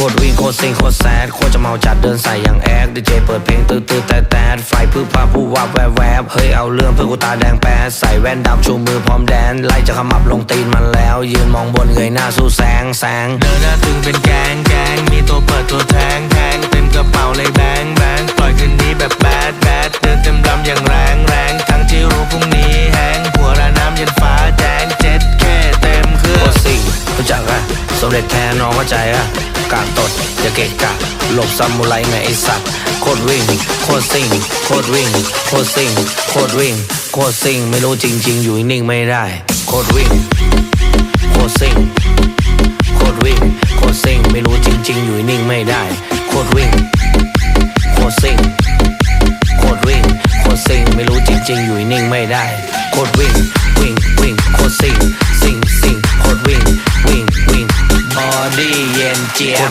โคตรวิ่งโคตรซิงโคตรแซดโคตรจะเมาจัดเดินใส่อย่างแอคดีเจเปิดเพลงตื้อตื้อแต่แต่ไฟพึ่งพาผู้วับแวบแวบเฮ้ยเอาเรื่องเพื่อกูตาแดงแป๊ดใส่แว่นดำชูมือพร้อมแดน ไล่จะขมับลงตีนมันแล้ว ยืนมองบนเงยหน้าสู้แสงแสงเดินหน้าตึงเป็นแกงแกงมีตัวเปิดตัวแทงแทงเต็มกระเป๋าเลยแบงแบงปล่อยคืนนี้แบบแบดแบดเดินเต็มลำอย่างแรงแรงทั้งที่รู้พรุ่งนี้แห้งหัวระน้ำยันฟ้าแดงเจ็ดแค่เต็มเครื่โคองตรซิงรู้จักอะสมเด็จแทนน้องเข้าใจอะ กาดตดอย่าเกะกะหลบซามูไรไงไอสัตว์โคตรวิ่ง โคตรซิงโคตรวิ่ง โคตรซิงโคตรวิ่ง โคตรซิงไม่รู้จริง ๆ อยู่นิ่งไม่ได้ โคตรวิ่ง โคตรซิงโคตรวิ่ง โคตรซิงไม่รู้จริง ๆ อยู่นิ่งไม่ได้ โคตรวิ่ง โคตรซิงโคตรวิ่ง โคตรซิงไม่รู้จริง ๆ อยู่นิ่งไม่ได้ โคตรวิ่ง วิ่ง วิ่ง โคตรซิง bien, yeah.